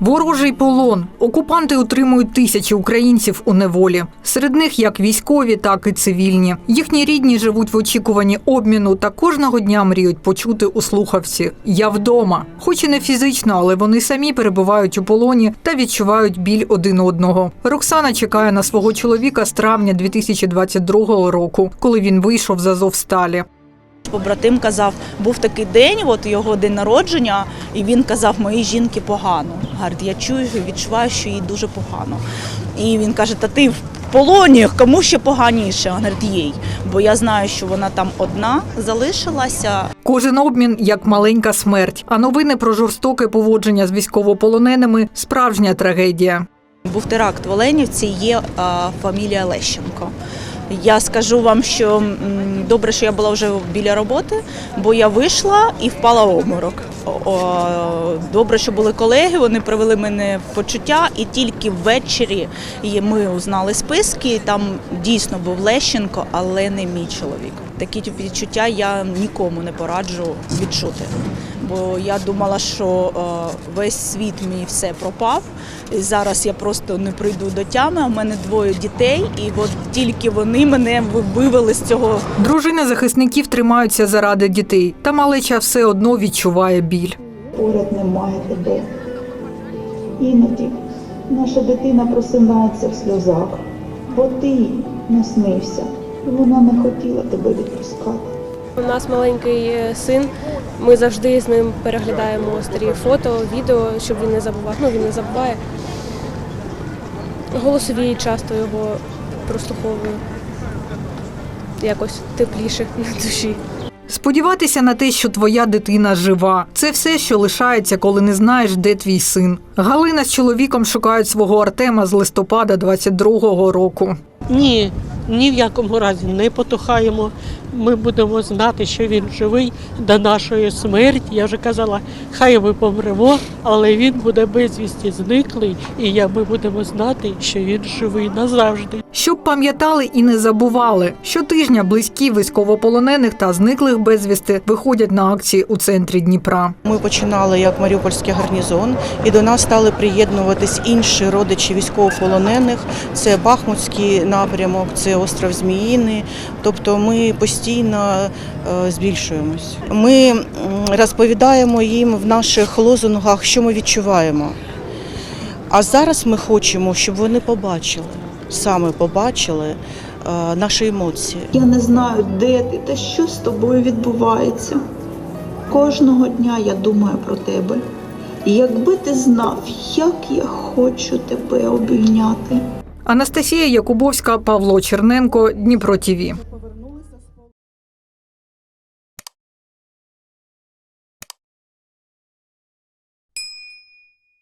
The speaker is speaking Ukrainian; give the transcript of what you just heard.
Ворожий полон. Окупанти утримують тисячі українців у неволі. Серед них як військові, так і цивільні. Їхні рідні живуть в очікуванні обміну та кожного дня мріють почути у слухавці Я вдома. Хоч і не фізично, але вони самі перебувають у полоні та відчувають біль один одного. Роксана чекає на свого чоловіка з травня 2022 року, коли він вийшов з Азовсталі. Побратим казав, був такий день, от його день народження, і він казав, моїй жінки погано. Говорить, я чую, відчуваю, що їй дуже погано. І він каже: Та ти в полоні, кому ще поганіше? Говорить, їй. Бо я знаю, що вона там одна залишилася. Кожен обмін як маленька смерть. А новини про жорстоке поводження з військовополоненими справжня трагедія. Був теракт в Оленівці, є а, фамілія Лещенко. Я скажу вам, що добре, що я була вже біля роботи, бо я вийшла і впала в обморок. Добре, що були колеги, вони привели мене в почуття, і тільки ввечері ми узнали списки. Там дійсно був Лещенко, але не мій чоловік. Такі відчуття я нікому не пораджу відчути. Бо я думала, що е, весь світ мій все пропав. І зараз я просто не прийду до тями. У мене двоє дітей, і от тільки вони мене ви- вивели з цього Дружини захисників тримаються заради дітей, та малеча все одно відчуває біль. поряд немає тебе. Іноді наша дитина просинається в сльозах, бо ти наснився, і вона не хотіла тебе відпускати. У нас маленький е, син. Ми завжди з ним переглядаємо старі фото, відео, щоб він не забував. Ну він не забуває. Голосові часто його прослуховую. Якось тепліше на душі. Сподіватися на те, що твоя дитина жива, це все, що лишається, коли не знаєш, де твій син. Галина з чоловіком шукають свого Артема з листопада 22-го року. Ні, ні в якому разі не потухаємо. Ми будемо знати, що він живий до нашої смерті. Я вже казала, хай ми помремо, але він буде безвісті зниклий, і ми будемо знати, що він живий назавжди. Щоб пам'ятали і не забували, щотижня близькі військовополонених та зниклих безвісти виходять на акції у центрі Дніпра. Ми починали як Маріупольський гарнізон, і до нас стали приєднуватись інші родичі військовополонених. Це Бахмутський напрямок, це остров Зміїни. Тобто ми постійно е, збільшуємось. Ми розповідаємо їм в наших лозунгах, що ми відчуваємо. А зараз ми хочемо, щоб вони побачили, саме побачили е, наші емоції. Я не знаю, де ти та що з тобою відбувається. Кожного дня я думаю про тебе. І якби ти знав, як я хочу тебе обійняти. Анастасія Якубовська, Павло Черненко, Дніпро ТІВІ.